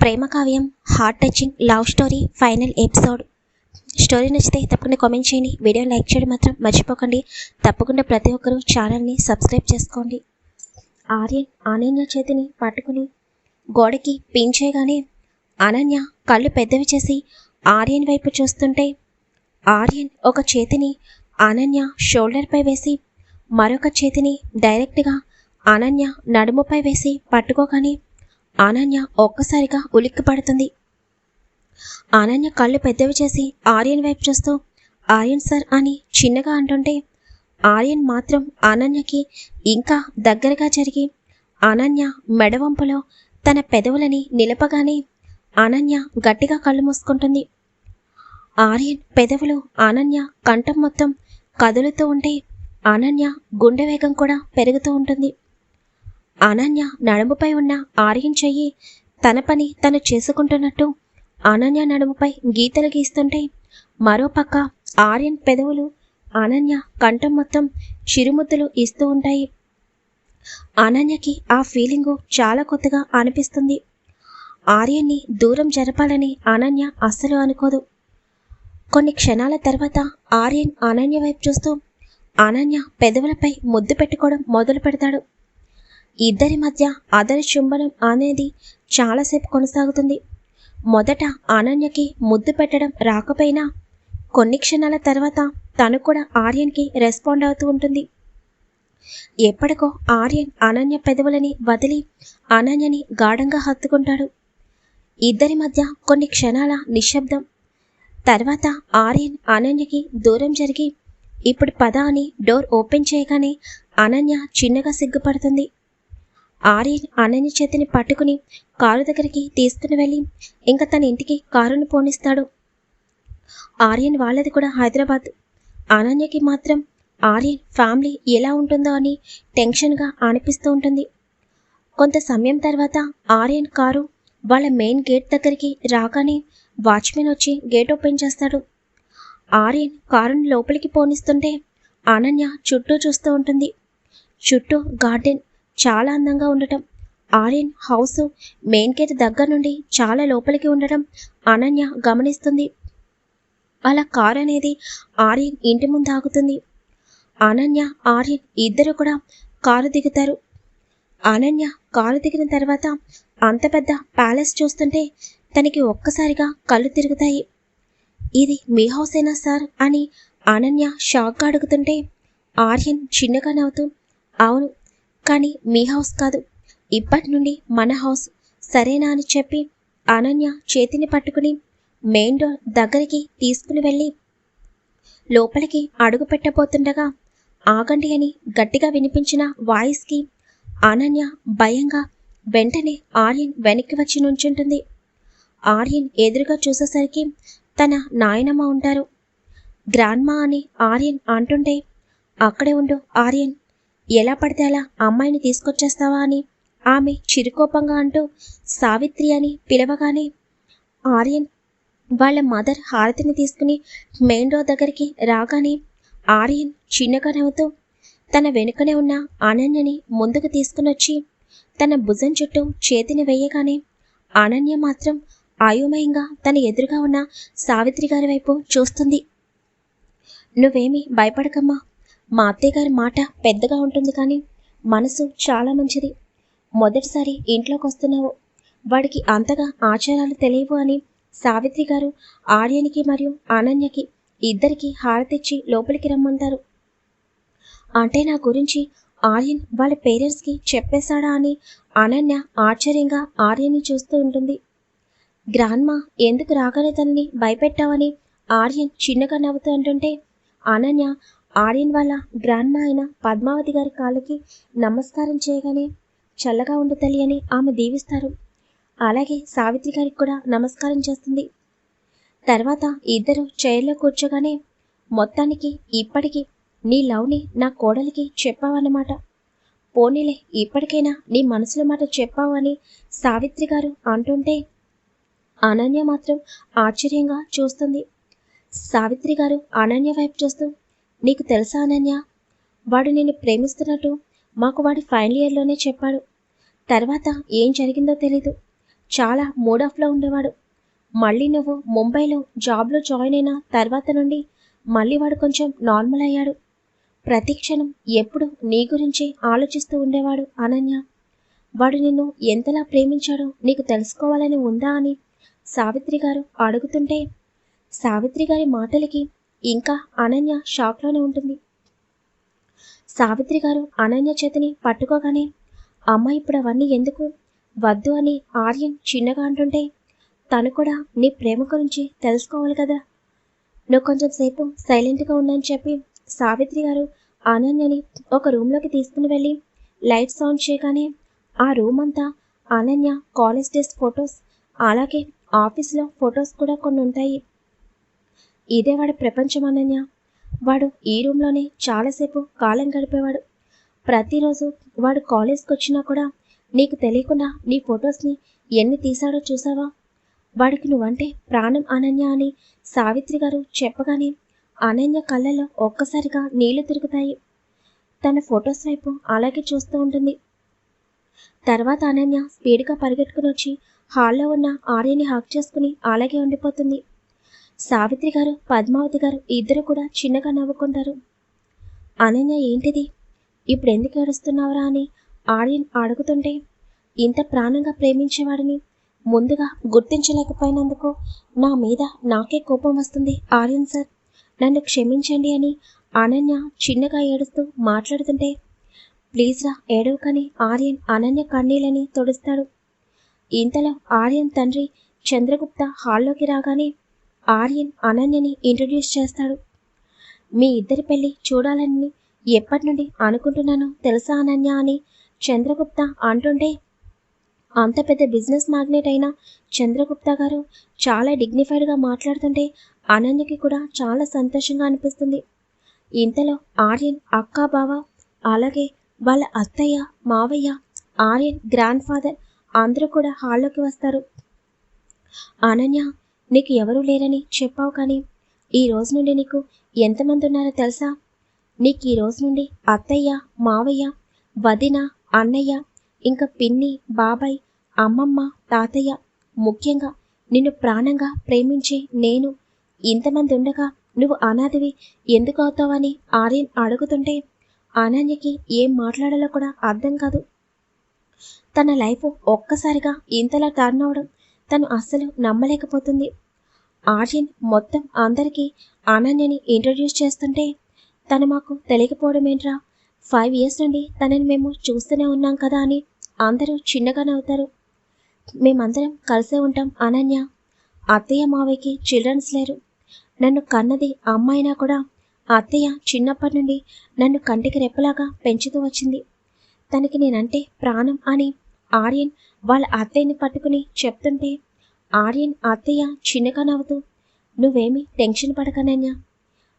ప్రేమ కావ్యం heart touching love story final episode story నచ్చితే తప్పకుండా కామెంట్ చేయండి. వీడియో లైక్ చేయడం మాత్రం మర్చిపోకండి. తప్పకుండా ప్రతి ఒక్కరూ ఛానల్ని సబ్స్క్రైబ్ చేసుకోండి. ఆర్యన్ అనన్య చేతిని పట్టుకుని గోడకి పిన్ చేయగానే అనన్య కళ్ళు పెద్దవి చేసి ఆర్యన్ వైపు చూస్తుంటే ఆర్యన్ ఒక చేతిని అనన్య షోల్డర్పై వేసి మరొక చేతిని డైరెక్ట్గా అనన్య నడుముపై వేసి పట్టుకోగానే అనన్య ఒక్కసారిగా ఉలిక్కి పడుతుంది. అనన్య కళ్ళు పెద్దవి చేసి ఆర్యన్ వైపు చూస్తూ ఆర్యన్ సార్ అని చిన్నగా అంటుంటే ఆర్యన్ మాత్రం అనన్యకి ఇంకా దగ్గరగా జరిగి అనన్య మెడవంపులో తన పెదవులని నిలపగానే అనన్య గట్టిగా కళ్ళు మూసుకుంటుంది. ఆర్యన్ పెదవులు అనన్య కంఠం మొత్తం కదులుతూ ఉంటే అనన్య గుండె వేగం కూడా పెరుగుతూ ఉంటుంది. అనన్య నడుముపై ఉన్న ఆర్యన్ చెయ్యి తన పని తను చేసుకుంటున్నట్టు. అనన్య నడుముపై గీతలు గీస్తుంటే మరోపక్క ఆర్యన్ పెదవులు అనన్య కంఠం మొత్తం చిరుముద్దులు ఇస్తూ ఉంటాయి. అనన్యకి ఆ ఫీలింగు చాలా కొత్తగా అనిపిస్తుంది. ఆర్యన్ని దూరం జరపాలని అనన్య అస్సలు అనుకోదు. కొన్ని క్షణాల తర్వాత ఆర్యన్ అనన్య వైపు చూస్తూ అనన్య పెదవులపై ముద్దు పెట్టుకోవడం మొదలు పెడతాడు ఇద్దరి మధ్య అదరి చుంబనం అనేది చాలాసేపు కొనసాగుతుంది. మొదట అనన్యకి ముద్దు పెట్టడం రాకపోయినా కొన్ని క్షణాల తర్వాత తను కూడా ఆర్యన్కి రెస్పాండ్ అవుతూ ఉంటుంది. ఎప్పటికో ఆర్యన్ అనన్య పెదవులని వదిలి అనన్యని గాఢంగా హత్తుకుంటాడు. ఇద్దరి మధ్య కొన్ని క్షణాల నిశ్శబ్దం. తర్వాత ఆర్యన్ అనన్యకి దూరం జరిగి ఇప్పుడు పద అని డోర్ ఓపెన్ చేయగానే అనన్య చిన్నగా సిగ్గుపడుతుంది. ఆర్యన్ అనన్య చేతిని పట్టుకుని కారు దగ్గరికి తీసుకుని వెళ్ళి ఇంకా తన ఇంటికి కారును పోనిస్తాడు. ఆర్యన్ వాళ్ళది కూడా హైదరాబాద్. అనన్యకి మాత్రం ఆర్యన్ ఫ్యామిలీ ఎలా ఉంటుందో అని టెన్షన్గా అనిపిస్తూ ఉంటుంది. కొంత సమయం తర్వాత ఆర్యన్ కారు వాళ్ళ మెయిన్ గేట్ దగ్గరికి రాగానే వాచ్మెన్ వచ్చి గేట్ ఓపెన్ చేస్తాడు. ఆర్యన్ కారుని లోపలికి పోనిస్తుంటే అనన్య చుట్టూ చూస్తూ ఉంటుంది. చుట్టూ గార్డెన్ చాలా అందంగా ఉండటం. ఆర్యన్ హౌస్ మెయిన్ గేట్ దగ్గర నుండి చాలా లోపలికి ఉండడం అనన్య గమనిస్తుంది. అలా కార్ అనేది ఆర్యన్ ఇంటి ముందు ఆగుతుంది. అనన్య ఆర్యన్ ఇద్దరు కూడా కారు దిగుతారు. అనన్య కారు దిగిన తర్వాత అంత పెద్ద ప్యాలెస్ చూస్తుంటే తనకి ఒక్కసారిగా కళ్ళు తిరుగుతాయి. ఇది మీ హౌసేనా సార్? అని అనన్య షాక్గా అడుగుతుంటే ఆర్యన్ చిన్నగా నవ్వుతూ అవును కానీ మీ హౌస్ కాదు. ఇప్పటి నుండి మన హౌస్ సరేనా అని చెప్పి అనన్య చేతిని పట్టుకుని మెయిన్ డోర్ దగ్గరికి తీసుకుని వెళ్ళి లోపలికి అడుగు పెట్టబోతుండగా ఆగండి అని గట్టిగా వినిపించిన వాయిస్కి అనన్య భయంగా వెంటనే ఆర్యన్ వెనక్కి వచ్చి నుంచుంటుంది. ఆర్యన్ ఎదురుగా చూసేసరికి తన నాయనమ్మ ఉంటారు. గ్రాండ్మా అని ఆర్యన్ అంటుంటే అక్కడే ఉండు ఆర్యన్. ఎలా పడితే అలా అమ్మాయిని తీసుకొచ్చేస్తావా అని ఆమె చిరుకోపంగా అంటూ సావిత్రి అని పిలవగానే ఆర్యన్ వాళ్ళ మదర్ హారతిని తీసుకుని మెయిన్ రోడ్ దగ్గరికి రాగానే ఆర్యన్ చిన్నగా నవ్వుతూ తన వెనుకనే ఉన్న అనన్యని ముందుకు తీసుకునొచ్చి తన భుజం చుట్టూ చేతిని వేయగానే అనన్య మాత్రం ఆయుమయంగా తన ఎదురుగా ఉన్న సావిత్రి గారి వైపు చూస్తుంది. నువ్వేమీ భయపడకమ్మా. మా అత్తయ్య గారి మాట పెద్దగా ఉంటుంది కానీ మనసు చాలా మంచిది. మొదటిసారి ఇంట్లోకి వస్తున్నావు వాడికి అంతగా ఆచారాలు తెలియవు అని సావిత్రి గారు ఆర్యనికి మరియు అనన్యకి ఇద్దరికి హారతిచ్చి లోపలికి రమ్మంటారు. అంటే నా గురించి ఆర్యన్ వాళ్ళ పేరెంట్స్కి చెప్పేశాడా అని అనన్య ఆశ్చర్యంగా ఆర్యన్ని చూస్తూ ఉంటుంది. గ్రాండ్మా ఎందుకు రాగానే తనని భయపెట్టావని ఆర్యన్ చిన్నగా నవ్వుతూ అంటుంటే అనన్య ఆర్యన్ వాళ్ళ గ్రాండ్మా అయిన పద్మావతి గారి కాళ్ళకి నమస్కారం చేయగానే చల్లగా ఉండు తల్లి అని ఆమె దీవిస్తారు. అలాగే సావిత్రి గారికి కూడా నమస్కారం చేస్తుంది. తర్వాత ఇద్దరు చైర్లో కూర్చోగానే మొత్తానికి ఇప్పటికీ నీ లవ్ని నా కోడలికి చెప్పావన్నమాట. పోనీలే ఇప్పటికైనా నీ మనసులో మాట చెప్పావు అని సావిత్రి గారు అంటుంటే అనన్య మాత్రం ఆశ్చర్యంగా చూస్తుంది. సావిత్రి గారు అనన్య వైపు చూస్తూ నీకు తెలుసా అనన్య? వాడు నిన్ను ప్రేమిస్తున్నట్టు మాకు వాడి ఫైనల్ ఇయర్లోనే చెప్పాడు. తర్వాత ఏం జరిగిందో తెలీదు. చాలా మూడ్ ఆఫ్లో ఉండేవాడు. మళ్ళీ నువ్వు ముంబైలో జాబ్లో జాయిన్ అయిన తర్వాత నుండి మళ్ళీ వాడు కొంచెం నార్మల్ అయ్యాడు. ప్రతి క్షణం ఎప్పుడు నీ గురించి ఆలోచిస్తూ ఉండేవాడు అనన్య. వాడు నిన్ను ఎంతలా ప్రేమించాడో నీకు తెలుసుకోవాలని ఉందా అని సావిత్రి గారు అడుగుతుంటే సావిత్రి గారి మాటలకి ఇంకా అనన్య షాక్లోనే ఉంటుంది. సావిత్రి గారు అనన్య చేతిని పట్టుకోగానే అమ్మ ఇప్పుడు అవన్నీ ఎందుకు? వద్దు అని ఆర్యన్ చిన్నగా అంటుంటే తను కూడా నీ ప్రేమ గురించి తెలుసుకోవాలి కదా. నువ్వు కొంచెం సేపు సైలెంట్గా ఉండని చెప్పి సావిత్రి గారు అనన్యని ఒక రూమ్లోకి తీసుకుని వెళ్ళి లైట్స్ ఆన్ చేయగానే ఆ రూమ్ అంతా అనన్య కాలేజ్ డేస్ ఫొటోస్ అలాగే ఆఫీస్లో ఫొటోస్ కూడా కొన్ని ఉంటాయి. ఇదే వాడి ప్రపంచం అనన్య. వాడు ఈ రూమ్లోనే చాలాసేపు కాలం గడిపేవాడు. ప్రతిరోజు వాడు కాలేజ్కి వచ్చినా కూడా నీకు తెలియకుండా నీ ఫొటోస్ని ఎన్ని తీశాడో చూసావా వాడికి నువ్వంటే ప్రాణం అనన్య అని సావిత్రి గారు చెప్పగానే అనన్య కళ్ళలో ఒక్కసారిగా నీళ్ళు తిరుగుతాయి. తన ఫొటోస్ వైపు అలాగే చూస్తూ ఉంటుంది. తర్వాత అనన్య స్పీడ్గా పరిగెట్టుకుని వచ్చి హాల్లో ఉన్న ఆర్యని హాక్ చేసుకుని అలాగే ఉండిపోతుంది. సావిత్రి గారు పద్మావతి గారు ఇద్దరు కూడా చిన్నగా నవ్వుకుంటారు. అనన్య ఏంటిది? ఇప్పుడు ఎందుకు ఏడుస్తున్నావురా అని ఆర్యన్ అడుగుతుంటే ఇంత ప్రాణంగా ప్రేమించేవాడిని ముందుగా గుర్తించలేకపోయినందుకు నా మీద నాకే కోపం వస్తుంది ఆర్యన్ సార్. నన్ను క్షమించండి అని అనన్య చిన్నగా ఏడుస్తూ మాట్లాడుతుంటే ప్లీజ్రా ఏడవకని ఆర్యన్ అనన్య కన్నీళ్ళని తొడుస్తాడు. ఇంతలో ఆర్యన్ తండ్రి చంద్రగుప్త హాల్లోకి రాగానే ఆర్యన్ అనన్యని ఇంట్రడ్యూస్ చేస్తాడు. మీ ఇద్దరి పెళ్ళి చూడాలని ఎప్పటి నుండి అనుకుంటున్నానో తెలుసా అనన్య అని చంద్రగుప్త అంటుంటే అంత పెద్ద బిజినెస్ మ్యాగ్నెట్ అయిన చంద్రగుప్త గారు చాలా డిగ్నిఫైడ్గా మాట్లాడుతుంటే అనన్యకి కూడా చాలా సంతోషంగా అనిపిస్తుంది. ఇంతలో ఆర్యన్ అక్క బావ అలాగే వాళ్ళ అత్తయ్య మావయ్య ఆర్యన్ గ్రాండ్ ఫాదర్ అందరూ కూడా హాల్లోకి వస్తారు. అనన్య నీకు ఎవరూ లేరని చెప్పావు కానీ ఈ రోజు నుండి నీకు ఎంతమంది ఉన్నారో తెలుసా? నీకు ఈ రోజు నుండి అత్తయ్య మావయ్య వదిన అన్నయ్య ఇంకా పిన్ని బాబాయ్ అమ్మమ్మ తాతయ్య ముఖ్యంగా నిన్ను ప్రాణంగా ప్రేమించే నేను ఇంతమంది ఉండగా నువ్వు అనాథవి ఎందుకు అవుతావని ఆర్యన్ అడుగుతుంటే అనన్యకి ఏం మాట్లాడాలో కూడా అర్థం కాదు. తన లైఫ్ ఒక్కసారిగా ఇంతలా టర్న్ అవడం తను అస్సలు నమ్మలేకపోతుంది. ఆర్యన్ మొత్తం అందరికీ అనన్యని ఇంట్రడ్యూస్ చేస్తుంటే తను మాకు తెలియకపోవడం ఏంట్రా? ఫైవ్ ఇయర్స్ నుండి తనని మేము చూస్తూనే ఉన్నాం కదా అని అందరూ చిన్నగా నవ్వుతారు మేమందరం కలిసే ఉంటాం అనన్య. అత్తయ్య మావయ్యకి చిల్డ్రన్స్ లేరు. నన్ను కన్నది అమ్మాయినా కూడా అత్తయ్య చిన్నప్పటి నుండి నన్ను కంటికి రెప్పలాగా పెంచుతూ వచ్చింది. తనకి నేనంటే ప్రాణం అని ఆర్యన్ వాళ్ళ అత్తయ్యని పట్టుకుని చెప్తుంటే ఆర్యన్ అత్తయ్య చిన్నగా నవ్వుతూ నువ్వేమీ టెన్షన్ పడకనన్యా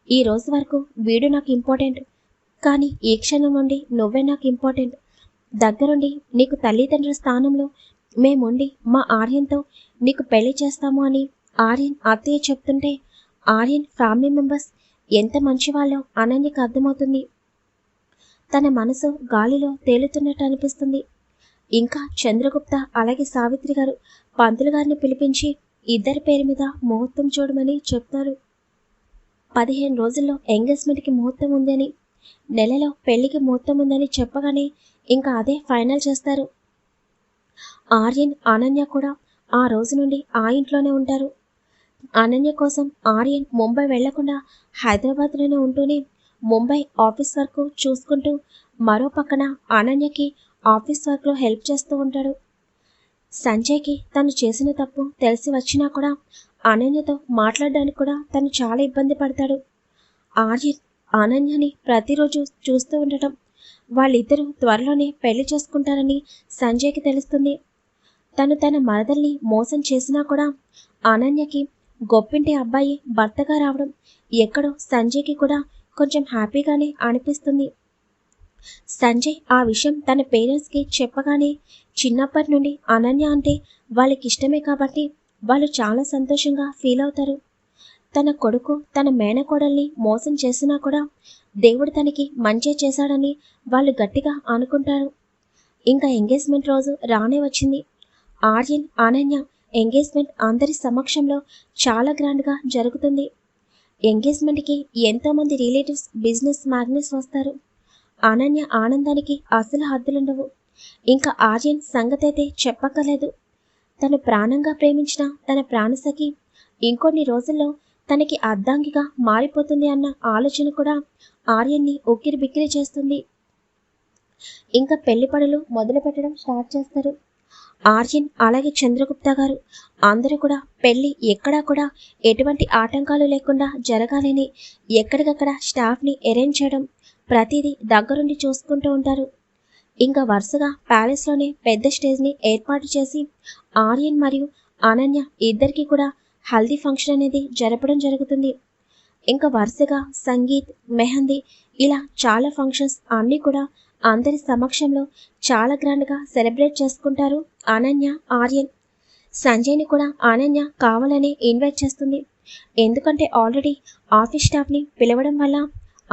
ఈ రోజు వరకు వీడు నాకు ఇంపార్టెంట్ కానీ ఈ క్షణం నుండి నువ్వే నాకు ఇంపార్టెంట్. దగ్గరుండి నీకు తల్లిదండ్రుల స్థానంలో మేముండి మా ఆర్యన్తో నీకు పెళ్ళి చేస్తాము అని ఆర్యన్ అత్తయ్య చెప్తుంటే ఆర్యన్ ఫ్యామిలీ మెంబర్స్ ఎంత మంచివాళ్ళో అనన్యకు అర్థమవుతుంది. తన మనసు గాలిలో తేలుతున్నట్టు అనిపిస్తుంది. ఇంకా చంద్రగుప్త అలాగే సావిత్రి గారు పంతులు గారిని పిలిపించి ఇద్దరి పేరు మీద ముహూర్తం చూడమని చెప్తారు. పదిహేను రోజుల్లో ఎంగేజ్మెంట్కి ముహూర్తం ఉందని నెలలో పెళ్ళికి ముహూర్తం ఉందని చెప్పగానే ఇంకా అదే ఫైనల్ చేస్తారు. ఆర్యన్ అనన్య కూడా ఆ రోజు నుండి ఆ ఇంట్లోనే ఉంటారు. అనన్య కోసం ఆర్యన్ ముంబై వెళ్ళకుండా హైదరాబాద్లోనే ఉంటూనే ముంబై ఆఫీస్ వరకు చూసుకుంటూ మరో పక్కన అనన్యకి ఆఫీస్ వర్క్లో హెల్ప్ చేస్తూ ఉంటాడు. సంజయ్కి తను చేసిన తప్పు తెలిసి వచ్చినా కూడా అనన్యతో మాట్లాడడానికి కూడా తను చాలా ఇబ్బంది పడతాడు. ఆర్య అనన్యని ప్రతిరోజు చూస్తూ ఉండటం వాళ్ళిద్దరూ త్వరలోనే పెళ్ళి చేసుకుంటారని సంజయ్కి తెలుస్తుంది. తను తన మరదల్ని మోసం చేసినా కూడా అనన్యకి గొప్పింటి అబ్బాయి భర్తగా రావడం ఎక్కడో సంజయ్కి కూడా కొంచెం హ్యాపీగానే అనిపిస్తుంది. సంజయ్ ఆ విషయం తన పేరెంట్స్కి చెప్పగానే చిన్నప్పటి నుండి అనన్య అంటే వాళ్ళకి ఇష్టమే కాబట్టి వాళ్ళు చాలా సంతోషంగా ఫీల్ అవుతారు. తన కొడుకు తన మేనకోడల్ని మోసం చేసినా కూడా దేవుడు తనకి మంచి చేశాడని వాళ్ళు గట్టిగా అనుకుంటారు. ఇంకా ఎంగేజ్మెంట్ రోజు రానే వచ్చింది. ఆర్యన్ అనన్య ఎంగేజ్మెంట్ అందరి సమక్షంలో చాలా గ్రాండ్గా జరుగుతుంది. ఎంగేజ్మెంట్కి ఎంతోమంది రిలేటివ్స్ బిజినెస్ మ్యాగ్నెట్స్ వస్తారు. అనన్య ఆనందానికి అసలు హద్దులుండవు. ఇంకా ఆర్యన్ సంగతి అయితే చెప్పక్కర్లేదు. తను ప్రాణంగా ప్రేమించిన తన ప్రాణసఖి ఇంకొన్ని రోజుల్లో తనకి అర్ధాంగిగా మారిపోతుంది అన్న ఆలోచన కూడా ఆర్యన్ని ఉక్కిరి బిక్కిరి చేస్తుంది. ఇంకా పెళ్ళి పనులు మొదలు పెట్టడం స్టార్ట్ చేస్తారు. ఆర్యన్ అలాగే చంద్రగుప్త గారు అందరూ కూడా పెళ్ళి ఎక్కడా కూడా ఎటువంటి ఆటంకాలు లేకుండా జరగాలని ఎక్కడికక్కడ స్టాఫ్ని అరేంజ్ చేయడం ప్రతిదీ దగ్గరుండి చూసుకుంటూ ఉంటారు. ఇంకా వరుసగా ప్యాలెస్లోనే పెద్ద స్టేజ్ని ఏర్పాటు చేసి ఆర్యన్ మరియు అనన్య ఇద్దరికి కూడా హల్దీ ఫంక్షన్ అనేది జరపడం జరుగుతుంది. ఇంకా వరుసగా సంగీత్ మెహందీ ఇలా చాలా ఫంక్షన్స్ అన్నీ కూడా అందరి సమక్షంలో చాలా గ్రాండ్గా సెలబ్రేట్ చేసుకుంటారు అనన్య ఆర్యన్. సంజయ్ని కూడా అనన్య కావాలని ఇన్వైట్ చేస్తుంది. ఎందుకంటే ఆల్రెడీ ఆఫీస్ స్టాఫ్ని పిలవడం వల్ల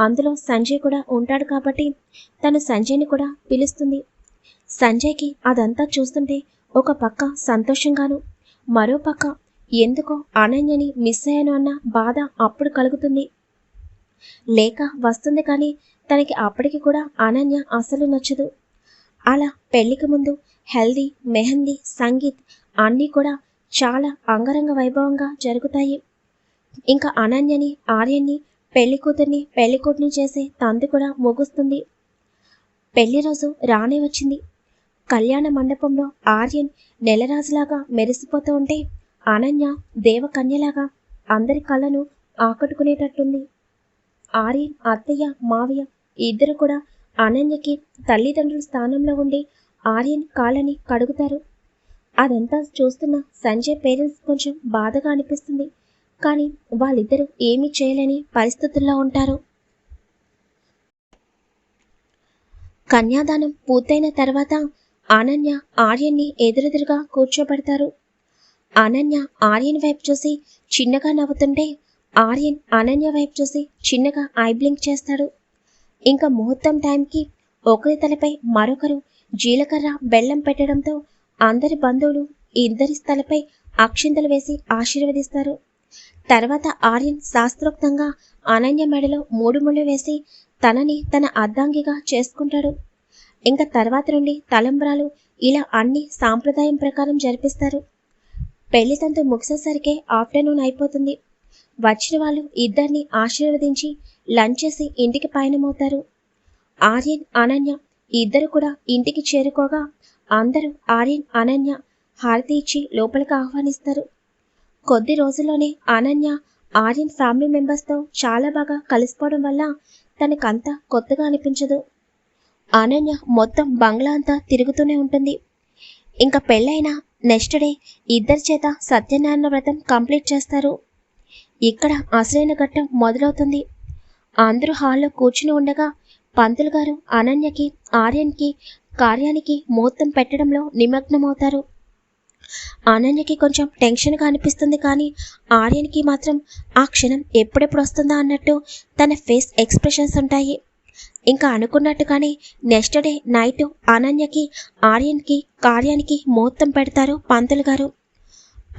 అందులో సంజయ్ కూడా ఉంటాడు కాబట్టి తను సంజయ్ని కూడా పిలుస్తుంది. సంజయ్కి అదంతా చూస్తుంటే ఒక పక్క సంతోషంగాను మరో పక్క ఎందుకో అనన్యని మిస్ అయ్యాను అన్న బాధ అప్పుడు కలుగుతుంది. లేక వస్తుంది కానీ తనకి అప్పటికి కూడా అనన్య అసలు నచ్చదు. అలా పెళ్ళికి ముందు హెల్దీ మెహందీ సంగీత్ అన్నీ కూడా చాలా అంగరంగ వైభవంగా జరుగుతాయి. ఇంకా అనన్యని ఆర్యన్ని పెళ్ళి కూతుర్ని పెళ్ళి చేసే తంది కూడా ముగుస్తుంది. పెళ్ళి రోజు రానే వచ్చింది. కళ్యాణ మండపంలో ఆర్యన్ నెలరాజులాగా మెరిసిపోతూ ఉంటే అనన్య దేవకన్యలాగా అందరి కళ్ళను ఆకట్టుకునేటట్టుంది. ఆర్యన్ అత్తయ్య మావయ్య ఇద్దరు కూడా అనన్యకి తల్లిదండ్రుల స్థానంలో ఉండి ఆర్యన్ కాళ్ళని కడుగుతారు. అదంతా చూస్తున్న సంజయ్ పేరెంట్స్ కొంచెం బాధగా అనిపిస్తుంది. కానీ వాళ్ళిద్దరూ ఏమీ చేయలేని పరిస్థితుల్లో ఉంటారు. కన్యాదానం పూర్తయిన తర్వాత అనన్య ఆర్యన్ని ఎదురెదురుగా కూర్చోబెడతారు. అనన్య ఆర్యన్ వైపు చూసి చిన్నగా నవ్వుతుంటే ఆర్యన్ అనన్య వైపు చూసి చిన్నగా ఐ చేస్తాడు. ఇంకా ముహూర్తం టైంకి ఒకరి తలపై మరొకరు జీలకర్ర బెల్లం పెట్టడంతో అందరి బంధువులు ఇద్దరి తలపై అక్షింతలు వేసి ఆశీర్వదిస్తారు. తర్వాత ఆర్యన్ శాస్త్రోక్తంగా అనన్య మెడలో మూడు ముళ్ళు వేసి తనని తన అర్ధాంగిగా చేసుకుంటాడు. ఇంకా తర్వాత నుండి తలంబ్రాలు ఇలా అన్ని సాంప్రదాయం ప్రకారం జరిపిస్తారు. పెళ్ళి తంతు ముగిసేసరికే ఆఫ్టర్నూన్ అయిపోతుంది. వచ్చిన వాళ్ళు ఇద్దరిని ఆశీర్వదించి లంచ్ చేసి ఇంటికి పయనమవుతారు. ఆర్యన్ అనన్య ఇద్దరు కూడా ఇంటికి చేరుకోగా అందరూ ఆర్యన్ అనన్య హారతి ఇచ్చి లోపలికి ఆహ్వానిస్తారు. కొద్ది రోజుల్లోనే అనన్య ఆర్యన్ ఫ్యామిలీ మెంబర్స్తో చాలా బాగా కలిసిపోవడం వల్ల తనకంతా కొత్తగా అనిపించదు. అనన్య మొత్తం బంగ్లా అంతా తిరుగుతూనే ఉంటుంది. ఇంకా పెళ్ళైన నెక్స్ట్ డే ఇద్దరి చేత సత్యనారాయణ వ్రతం కంప్లీట్ చేస్తారు. ఇక్కడ అసలైన ఘట్టం మొదలవుతుంది. అందరూ హాల్లో కూర్చుని ఉండగా పంతులు గారు అనన్యకి ఆర్యన్కి కార్యానికి ముహూర్తం పెట్టడంలో నిమగ్నమవుతారు. అనన్యకి కొంచెం టెన్షన్గా అనిపిస్తుంది కానీ ఆర్యన్కి మాత్రం ఆ క్షణం ఎప్పుడెప్పుడు వస్తుందా అన్నట్టు తన ఫేస్ ఎక్స్ప్రెషన్స్ ఉంటాయి. ఇంకా అనుకున్నట్టుగానే నెక్స్ట్ డే నైట్ అనన్యకి ఆర్యన్కి కార్యానికి ముహూర్తం పెడతారు పంతులు గారు.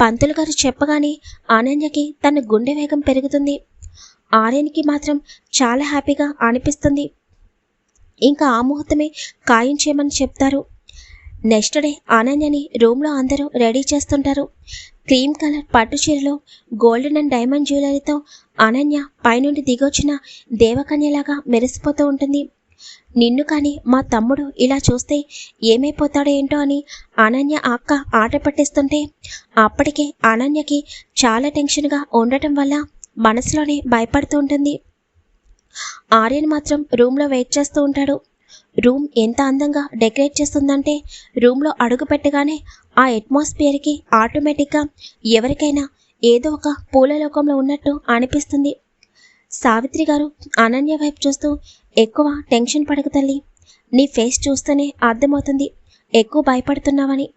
పంతులు గారు చెప్పగానే అనన్యకి తన గుండె వేగం పెరుగుతుంది. ఆర్యన్కి మాత్రం చాలా హ్యాపీగా అనిపిస్తుంది. ఇంకా ఆ ముహూర్తమే ఖాయం చేయమని చెప్తారు. నెక్స్ట్ డే అనన్యని రూమ్లో అందరూ రెడీ చేస్తుంటారు. క్రీమ్ కలర్ పట్టు చీరలో గోల్డెన్ అండ్ డైమండ్ జ్యువెలరీతో అనన్య పైనుండి దిగొచ్చిన దేవకన్యలాగా మెరిసిపోతూ ఉంటుంది. నిన్ను కానీ మా తమ్ముడు ఇలా చూస్తే ఏమైపోతాడో ఏంటో అని అనన్య అక్క ఆట పట్టిస్తుంటే అప్పటికే అనన్యకి చాలా టెన్షన్గా ఉండటం వల్ల మనసులోనే భయపడుతూ ఉంటుంది. ఆర్యన్ మాత్రం రూమ్లో వెయిట్ చేస్తూ ఉంటాడు. రూమ్ ఎంత అందంగా డెకరేట్ చేస్తుందంటే రూమ్లో అడుగు పెట్టగానే ఆ అట్మాస్ఫియర్కి ఆటోమేటిక్గా ఎవరికైనా ఏదో ఒక పూల లోకంలో ఉన్నట్టు అనిపిస్తుంది. సావిత్రి గారు అనన్య వైపు చూస్తూ ఎక్కువ టెన్షన్ పడకు తల్లి. నీ ఫేస్ చూస్తేనే అర్థమవుతుంది. ఎక్కువ భయపడుతున్నావని.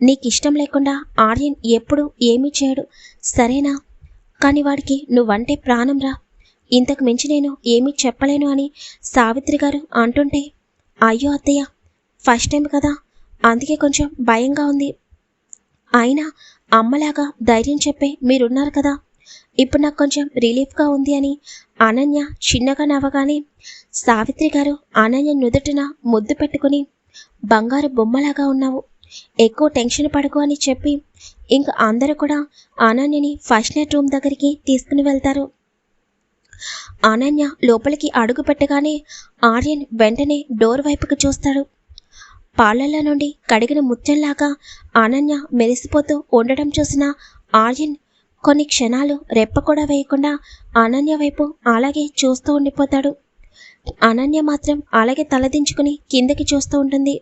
నీకు ఇష్టం లేకుండా ఆర్యన్ ఎప్పుడు ఏమీ చేయడు. సరేనా? కానీ వాడికి నువ్వంటే ప్రాణంరా ఇంతకు మించి నేను ఏమీ చెప్పలేను అని సావిత్రి గారు అంటుంటే అయ్యో అత్తయ్య ఫస్ట్ టైం కదా. అందుకే కొంచెం భయంగా ఉంది. అయినా అమ్మలాగా ధైర్యం చెప్పే మీరున్నారు కదా. ఇప్పుడు నాకు కొంచెం రిలీఫ్గా ఉంది అని అనన్య చిన్నగా నవ్వగానే సావిత్రి గారు అనన్య నుదుటిన ముద్దు పెట్టుకుని బంగారు బొమ్మలాగా ఉన్నావు. ఎక్కువ టెన్షన్ పడకు అని చెప్పి ఇంకా అందరూ కూడా అనన్యని ఫస్ట్ నైట్ రూమ్ దగ్గరికి తీసుకుని వెళ్తారు. అనన్య లోపలికి అడుగు పెట్టగానే ఆర్యన్ వెంటనే డోర్ వైపుకి చూస్తాడు. పాలల్లో నుండి కడిగిన ముత్యంలాగా అనన్య మెరిసిపోతూ ఉండడం చూసిన ఆర్యన్ కొన్ని క్షణాలు రెప్ప కూడా వేయకుండా అనన్య వైపు అలాగే చూస్తూ ఉండిపోతాడు. అనన్య మాత్రం అలాగే తలదించుకుని కిందకి చూస్తూ ఉంటుంది.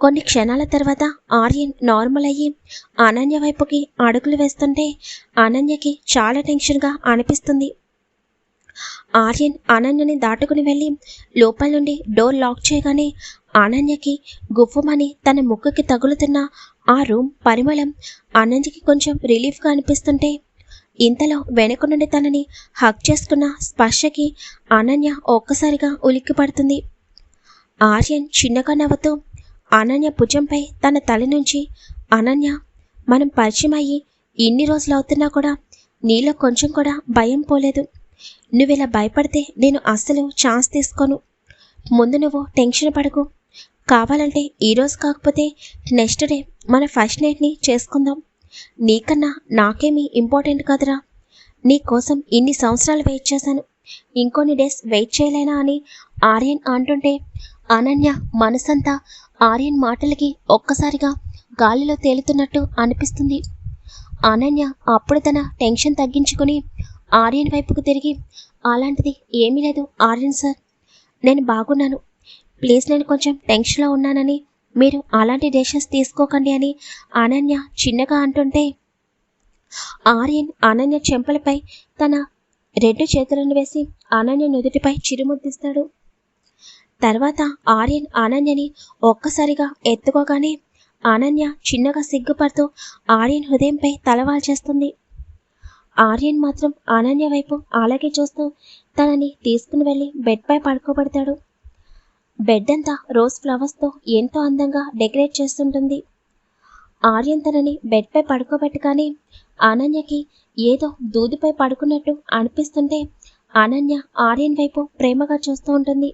కొన్ని క్షణాల తర్వాత ఆర్యన్ నార్మల్ అయ్యి అనన్య వైపుకి అడుగులు వేస్తుంటే అనన్యకి చాలా టెన్షన్గా అనిపిస్తుంది. ఆర్యన్ అనన్యని దాటుకుని వెళ్ళి లోపల నుండి డోర్ లాక్ చేయగానే అనన్యకి గుఫమని తన ముక్కుకి తగులుతున్న ఆ రూమ్ పరిమళం అనన్యకి కొంచెం రిలీఫ్గా అనిపిస్తుంటే ఇంతలో వెనక నుండి తనని హక్ చేసుకున్న స్పర్శకి అనన్య ఒక్కసారిగా ఉలిక్కి పడుతుంది. ఆర్యన్ చిన్నగా నవ్వుతూ అనన్య భుజంపై తన తల నుంచి అనన్య మనం పరిచయం అయ్యి ఇన్ని రోజులు అవుతున్నా కూడా నీలో కొంచెం కూడా భయం పోలేదు. నువ్వు ఇలా భయపడితే నేను అస్సలు ఛాన్స్ తీసుకోను. ముందు నువ్వు టెన్షన్ పడకు. కావాలంటే ఈరోజు కాకపోతే నెక్స్ట్ డే మన ఫస్ట్ నైట్ని చేసుకుందాం. నీకన్నా నాకేమీ ఇంపార్టెంట్ కదరా. నీ కోసం ఇన్ని సంవత్సరాలు వెయిట్ చేశాను. ఇంకొన్ని డేస్ వెయిట్ చేయలేనా అని ఆర్యన్ అంటుంటే అనన్య మనసంతా ఆర్యన్ మాటలకి ఒక్కసారిగా గాలిలో తేలుతున్నట్టు అనిపిస్తుంది. అనన్య అప్పుడు తన టెన్షన్ తగ్గించుకొని ఆర్యన్ వైపుకు తిరిగి అలాంటిది ఏమీ లేదు ఆర్యన్ సార్. నేను బాగున్నాను. ప్లీజ్ నేను కొంచెం టెన్షన్లో ఉన్నానని మీరు అలాంటి డెసిషన్స్ తీసుకోకండి అని అనన్య చిన్నగా అంటుంటే ఆర్యన్ అనన్య చెంపలపై తన రెండు చేతులను వేసి అనన్య నుదుటిపై చిరుముద్దిస్తాడు. తర్వాత ఆర్యన్ అనన్యని ఒక్కసారిగా ఎత్తుకోగానే అనన్య చిన్నగా సిగ్గుపడుతూ ఆర్యన్ హృదయంపై తలవాల్చేస్తుంది. ఆర్యన్ మాత్రం అనన్య వైపు అలాగే చూస్తూ తనని తీసుకుని వెళ్ళి బెడ్పై పడుకోబడతాడు. బెడ్ అంతా రోజ్ ఫ్లవర్స్తో ఎంతో అందంగా డెకరేట్ చేస్తుంటుంది. ఆర్యన్ తనని బెడ్పై పడుకోబెట్టగానే అనన్యకి ఏదో దూదిపై పడుకున్నట్టు అనిపిస్తుంటే అనన్య ఆర్యన్ వైపు ప్రేమగా చూస్తూ ఉంటుంది.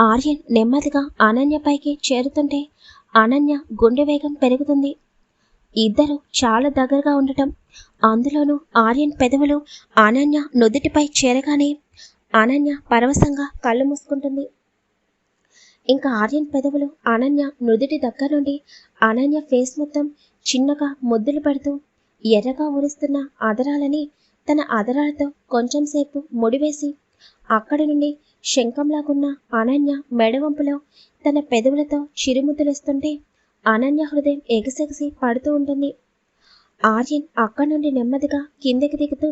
ఆర్యన్ నెమ్మదిగా అనన్య పైకి చేరుతుంటే అనన్య గుండె వేగం పెరుగుతుంది. ఇద్దరు చాలా దగ్గరగా ఉండటం అందులోనూ ఆర్యన్ పెదవులు అనన్య నుదుటిపై చేరగానే అనన్య పరవశంగా కళ్ళు మూసుకుంటుంది. ఇంకా ఆర్యన్ పెదవులు అనన్య నుదుటి దగ్గర నుండి అనన్య ఫేస్ మొత్తం చిన్నగా ముద్దులు పెడుతూ ఎర్రగా ఉరుస్తున్న అదరాలని తన అదరాలతో కొంచెం సేపు ముడివేసి అక్కడి నుండి శంఖంలాగున్న అనన్య మెడవంపులో తన పెదవులతో చిరుముద్దులిస్తుంటే అనన్య హృదయం ఎగసెగసి పడుతూ ఉంటుంది. ఆర్యన్ అక్కడి నుండి నెమ్మదిగా కిందకి దిగుతూ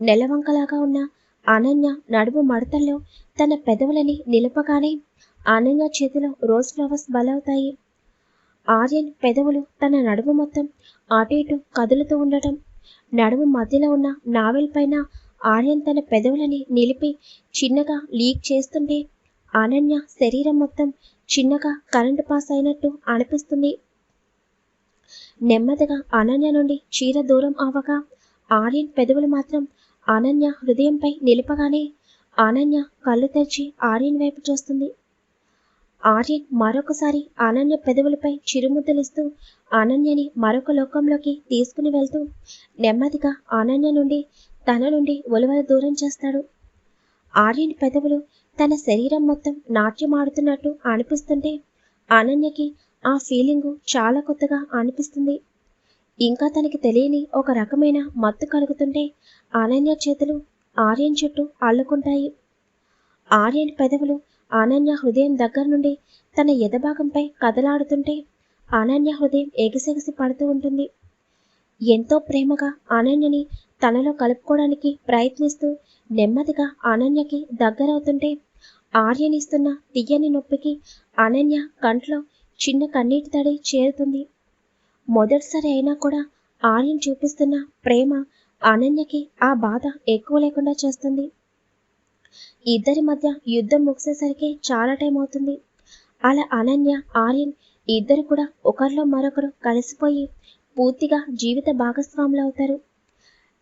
నెలవంకలాగా ఉన్న అనన్య నడుము మడతల్లో తన పెదవులని నిలపగానే అనన్య చేతిలో రోజ్ ఫ్లవర్స్ బలవుతాయి. ఆర్యన్ పెదవులు తన నడుము మొత్తం అటు ఇటు కదులుతూ ఉండటం నడుము మధ్యలో ఉన్న నావెల్ పైన ఆర్యన్ తన పెదవులని నిలిపి చిన్నగా లీక్ చేస్తుంటే అనన్య శరీరం మొత్తం చిన్నగా కరెంటు పాస్ అయినట్టు అనిపిస్తుంది. నెమ్మదిగా అనన్య నుండి చీర దూరం అవగా ఆర్యన్ పెదవులు మాత్రం అనన్య హృదయంపై నిలపగానే అనన్య కళ్ళు తెరిచి ఆర్యన్ వైపు చూస్తుంది. ఆర్యన్ మరొకసారి అనన్య పెదవులపై చిరుముద్దలిస్తూ అనన్యని మరొక లోకంలోకి తీసుకుని వెళ్తూ నెమ్మదిగా అనన్య నుండి తన నుండి ఒలువల దూరం చేస్తాడు. ఆర్యన్ పెదవులు తన శరీరం మొత్తం నాట్యమాడుతున్నట్టు అనిపిస్తుంటే అనన్యకి ఆ ఫీలింగు చాలా కొత్తగా అనిపిస్తుంది. ఇంకా తనకి తెలియని ఒక రకమైన మత్తు కలుగుతుంటే అనన్య చేతులు ఆర్యన్ చుట్టూ అల్లుకుంటాయి. ఆర్యన్ పెదవులు అనన్య హృదయం దగ్గర నుండి తన ఎదభాగంపై కదలాడుతుంటే అనన్య హృదయం ఎగసెగసి పడుతూ ఉంటుంది. ఎంతో ప్రేమగా అనన్యని తనలో కలుపుకోవడానికి ప్రయత్నిస్తూ నెమ్మదిగా అనన్యకి దగ్గరవుతుంటే ఆర్యనిస్తున్న తీయని నొప్పికి అనన్య కంట్లో చిన్న కన్నీటి తడి చేరుతుంది. మొదటిసారి అయినా కూడా ఆర్యన్ చూపిస్తున్న ప్రేమ అనన్యకి ఆ బాధ ఎక్కువ లేకుండా చేస్తుంది. ఇద్దరి మధ్య యుద్ధం ముగిసేసరికి చాలా టైం అవుతుంది. అలా అనన్య ఆర్యన్ ఇద్దరు కూడా ఒకరిలో మరొకరు కలిసిపోయి పూర్తిగా జీవిత భాగస్వాములు అవుతారు.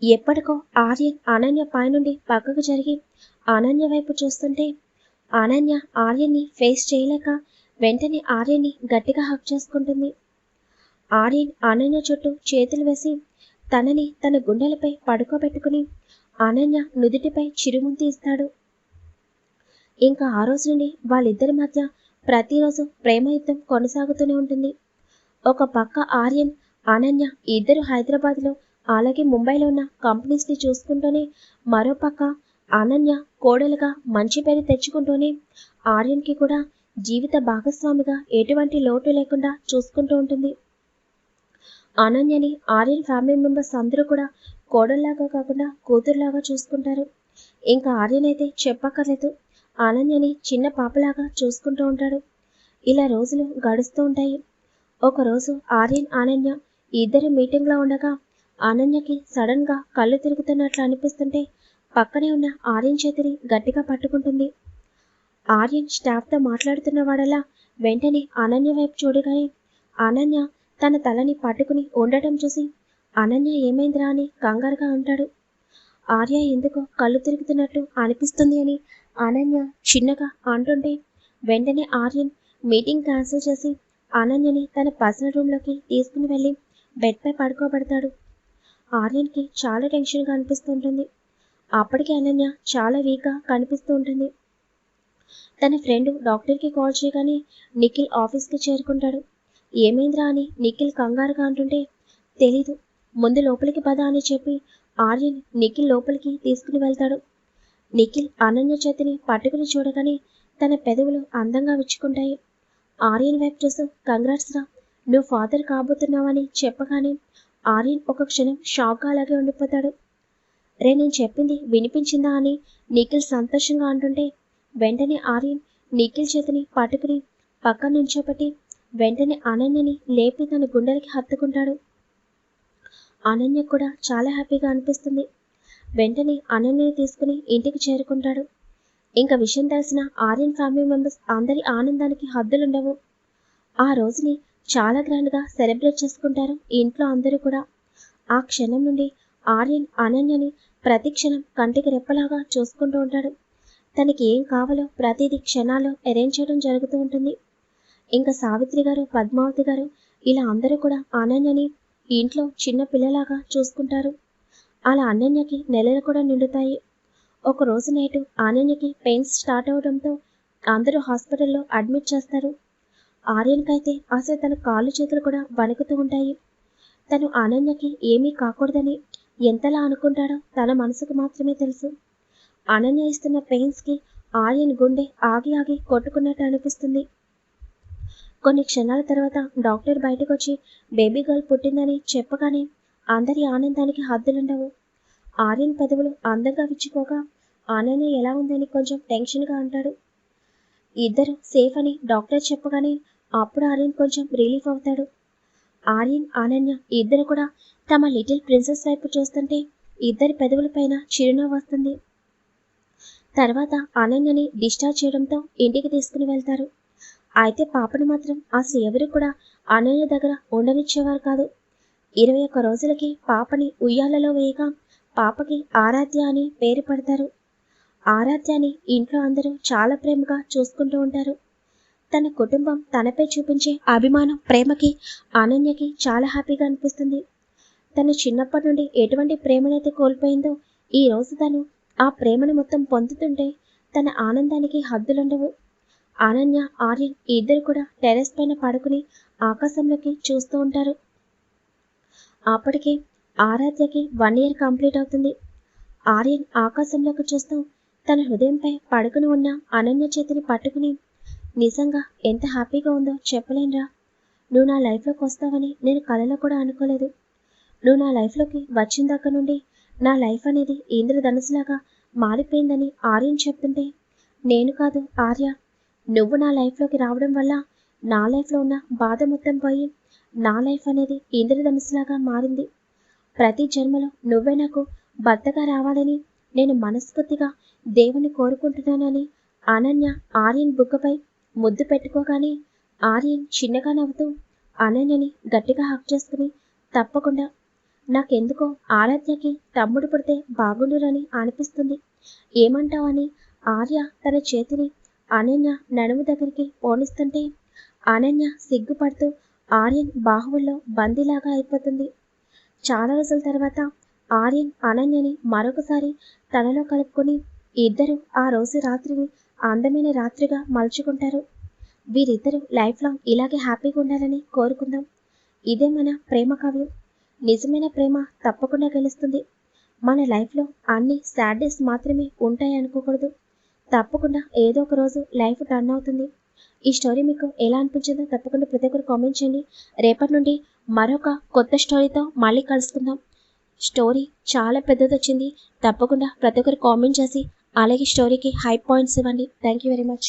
ఎప్పటికో ఆర్యన్ అనన్య పైనుండి పక్కకు జరిగి అనన్య వైపు చూస్తుంటే అనన్య ఆర్యన్ని ఫేస్ చేయలేక వెంటనే ఆర్యన్ని గట్టిగా హక్ చేసుకుంటుంది. ఆర్యన్ అనన్య చుట్టూ చేతులు వేసి తనని తన గుండెలపై పడుకోబెట్టుకుని అనన్య నుదుటిపై చిరుముంతి ఇస్తాడు. ఇంకా ఆ రోజు నుండి వాళ్ళిద్దరి మధ్య ప్రతిరోజు ప్రేమ యుద్ధం కొనసాగుతూనే ఉంటుంది. ఒక పక్క ఆర్యన్ అనన్య ఇద్దరు హైదరాబాద్లో అలాగే ముంబైలో ఉన్న కంపెనీస్ని చూసుకుంటూనే మరో పక్క అనన్య కోడలుగా మంచి పేరు తెచ్చుకుంటూనే ఆర్యన్కి కూడా జీవిత భాగస్వామిగా ఎటువంటి లోటు లేకుండా చూసుకుంటూ ఉంటుంది. అనన్యని ఆర్యన్ ఫ్యామిలీ మెంబర్స్ అందరూ కూడా కోడల్లాగా కాకుండా కూతురులాగా చూసుకుంటారు. ఇంకా ఆర్యన్ అయితే చెప్పక్కర్లేదు. అనన్యని చిన్న పాపలాగా చూసుకుంటూ ఉంటాడు. ఇలా రోజులు గడుస్తూ ఉంటాయి. ఒకరోజు ఆర్యన్ అనన్య ఇద్దరు మీటింగ్లో ఉండగా అనన్యకి సడన్గా కళ్ళు తిరుగుతున్నట్లు అనిపిస్తుంటే పక్కనే ఉన్న ఆర్యన్ చేతిని గట్టిగా పట్టుకుంటుంది. ఆర్యన్ స్టాఫ్తో మాట్లాడుతున్న వాడలా వెంటనే అనన్య వైపు చూడగానే అనన్య తన తలని పట్టుకుని ఉండటం చూసి అనన్య ఏమైందిరా అని కంగారుగా ఉంటాడు ఆర్య ఎందుకో కళ్ళు తిరుగుతున్నట్టు అనిపిస్తుంది అని అనన్య చిన్నగా అంటుంటే వెంటనే ఆర్యన్ మీటింగ్ క్యాన్సిల్ చేసి అనన్యని తన పర్సనల్ రూమ్లోకి తీసుకుని వెళ్ళి బెడ్పై పడుకోబెడతాడు. ఆర్యన్కి చాలా టెన్షన్గా అనిపిస్తుంటుంది అప్పటికి అనన్య చాలా వీక్గా కనిపిస్తూ ఉంటుంది. తన ఫ్రెండ్ డాక్టర్కి కాల్ చేయగానే నిఖిల్ ఆఫీస్కి చేరుకుంటాడు. ఏమైందిరా అని నిఖిల్ కంగారుగా అంటుంటే తెలీదు. ముందు లోపలికి పద అని చెప్పి ఆర్యన్ నిఖిల్ లోపలికి తీసుకుని వెళ్తాడు. నిఖిల్ అనన్య చేతిని పట్టుకుని చూడగానే తన పెదవులు అందంగా విచ్చుకుంటాయి. ఆర్యన్ వైపు చూస్తూ కంగ్రాట్స్ రా నువ్వు ఫాదర్ కాబోతున్నావని చెప్పగానే ఆర్యన్ ఒక క్షణం షాక్గా అలాగే ఉండిపోతాడు. రే నేను చెప్పింది వినిపించిందా? అని నిఖిల్ సంతోషంగా అంటుంటే వెంటనే ఆర్యన్ నిఖిల్ చేతిని పట్టుకుని పక్కన నుంచోబెట్టి వెంటనే అనన్యని లేపి తన గుండెలకి హత్తుకుంటాడు. అనన్య కూడా చాలా హ్యాపీగా అనిపిస్తుంది. వెంటనే అనన్యని తీసుకుని ఇంటికి చేరుకుంటాడు. ఇంకా విషయం తెలిసిన ఆర్యన్ ఫ్యామిలీ మెంబర్స్ అందరి ఆనందానికి హద్దులుండవు. ఆ రోజుని చాలా గ్రాండ్గా సెలబ్రేట్ చేసుకుంటారు ఇంట్లో అందరూ కూడా. ఆ క్షణం నుండి ఆర్యన్ అనన్యని ప్రతి క్షణం కంటికి రెప్పలాగా చూసుకుంటూ ఉంటాడు. తనకి ఏం కావాలో ప్రతిదీ క్షణాల్లో అరేంజ్ చేయడం జరుగుతూ ఉంటుంది. ఇంకా సావిత్రి గారు పద్మావతి గారు ఇలా అందరూ కూడా అనన్యని ఇంట్లో చిన్న పిల్లలాగా చూసుకుంటారు. అలా అనన్యకి నెలలు కూడా నిండుతాయి. ఒక రోజు నైట్ అనన్యకి పెయిన్స్ స్టార్ట్ అవడంతో అందరూ హాస్పిటల్లో అడ్మిట్ చేస్తారు. ఆర్యన్కైతే అసలు తన కాళ్ళు చేతులు కూడా వణుకుతూ ఉంటాయి. తను అనన్యకి ఏమీ కాకూడదని ఎంతలా అనుకుంటాడో తన మనసుకు మాత్రమే తెలుసు. అనన్య ఇస్తున్న పెయిన్స్కి ఆర్యన్ గుండె ఆగి ఆగి కొట్టుకున్నట్టు అనిపిస్తుంది. కొన్ని క్షణాల తర్వాత డాక్టర్ బయటకు వచ్చి బేబీ గర్ల్ పుట్టిందని చెప్పగానే అందరి ఆనందానికి హద్దులుండవు. ఆర్యన్ పెదవులు అందంగా విచ్చుకోగా ఆనన్య ఎలా ఉందని కొంచెం టెన్షన్గా అంటాడు. ఇద్దరు సేఫ్ అని డాక్టర్ చెప్పగానే అప్పుడు ఆర్యన్ కొంచెం రిలీఫ్ అవుతాడు. ఆర్యన్ అనన్య ఇద్దరు కూడా తమ లిటిల్ ప్రిన్సెస్ వైపు చూస్తుంటే ఇద్దరి పెదవులపైన చిరునవ్వు వస్తుంది. తర్వాత అనన్యని డిశ్చార్జ్ చేయడంతో ఇంటికి తీసుకుని వెళ్తారు. అయితే పాపను మాత్రం అసలు ఎవరు కూడా అనన్య దగ్గర ఉండనిచ్చేవారు కాదు. ఇరవై ఒక్క రోజులకి పాపని ఉయ్యాలలో వేయగా పాపకి ఆరాధ్య అని పేరు పెడతారు. ఆరాధ్యాన్ని ఇంట్లో అందరూ చాలా ప్రేమగా చూసుకుంటూ ఉంటారు. తన కుటుంబం తనపై చూపించే అభిమానం ప్రేమకి అనన్యకి చాలా హ్యాపీగా అనిపిస్తుంది. తను చిన్నప్పటి నుండి ఎటువంటి ప్రేమనైతే కోల్పోయిందో ఈ రోజు తను ఆ ప్రేమను మొత్తం పొందుతుంటే తన ఆనందానికి హద్దులుండవు. అనన్య ఆర్యన్ ఇద్దరు కూడా టెరెస్ పైన పడుకుని ఆకాశంలోకి చూస్తూ ఉంటారు. అప్పటికే ఆరాధ్యకి వన్ ఇయర్ కంప్లీట్ అవుతుంది. ఆర్యన్ ఆకాశంలోకి చూస్తూ తన హృదయంపై పడుకుని ఉన్న అనన్య చేతిని పట్టుకుని నిజంగా ఎంత హ్యాపీగా ఉందో చెప్పలేనురా. నువ్వు నా లైఫ్లోకి వస్తావని నేను కలలో కూడా అనుకోలేదు. నువ్వు నా లైఫ్లోకి వచ్చిన దగ్గర నుండి నా లైఫ్ అనేది ఇంద్రధనుసులాగా మారిపోయిందని ఆర్యన్ చెప్తుంటే నేను కాదు ఆర్య. నువ్వు నా లైఫ్లోకి రావడం వల్ల నా లైఫ్లో ఉన్న బాధ మొత్తం పోయి నా లైఫ్ అనేది ఇంద్రధనుసులాగా మారింది. ప్రతి జన్మలో నువ్వే నాకు భర్తగా రావాలని నేను మనస్ఫూర్తిగా దేవుని కోరుకుంటున్నానని అనన్య ఆర్యన్ బుగ్గపై ముద్దు పెట్టుకోగానే ఆర్యన్ చిన్నగా నవ్వుతూ అనన్యని గట్టిగా హక్ చేసుకుని తప్పకుండా నాకెందుకో ఆరాధ్యకి తమ్ముడు పుడితే బాగుండురని అనిపిస్తుంది. ఏమంటావని? ఆర్య తన చేతిని అనన్య నడుము దగ్గరికి పోనిస్తుంటే అనన్య సిగ్గుపడుతూ ఆర్యన్ బాహువుల్లో బందీలాగా అయిపోతుంది. చాలా రోజుల తర్వాత ఆర్యన్ అనన్యని మరొకసారి తనలో కలుపుకొని ఇద్దరు ఆ రోజు రాత్రిని అందమైన రాత్రిగా మలుచుకుంటారు. వీరిద్దరూ లైఫ్ లాంగ్ ఇలాగే హ్యాపీగా ఉండాలని కోరుకుందాం. ఇదే మన ప్రేమ కావ్యం నిజమైన ప్రేమ తప్పకుండా గెలుస్తుంది. మన లైఫ్లో అన్ని సాడ్ డేస్ మాత్రమే ఉంటాయి అనుకోకూడదు. తప్పకుండా ఏదో ఒక రోజు లైఫ్ టర్న్ అవుతుంది. ఈ స్టోరీ మీకు ఎలా అనిపించిందో తప్పకుండా ప్రతి ఒక్కరు కామెంట్ చేయండి. రేపటి నుండి మరొక కొత్త స్టోరీతో మళ్ళీ కలుసుకుందాం. స్టోరీ చాలా పెద్దది వచ్చింది. తప్పకుండా ప్రతి ఒక్కరు కామెంట్ చేసి అలాగే స్టోరీకి హై పాయింట్స్ ఇవ్వండి. Thank you very much.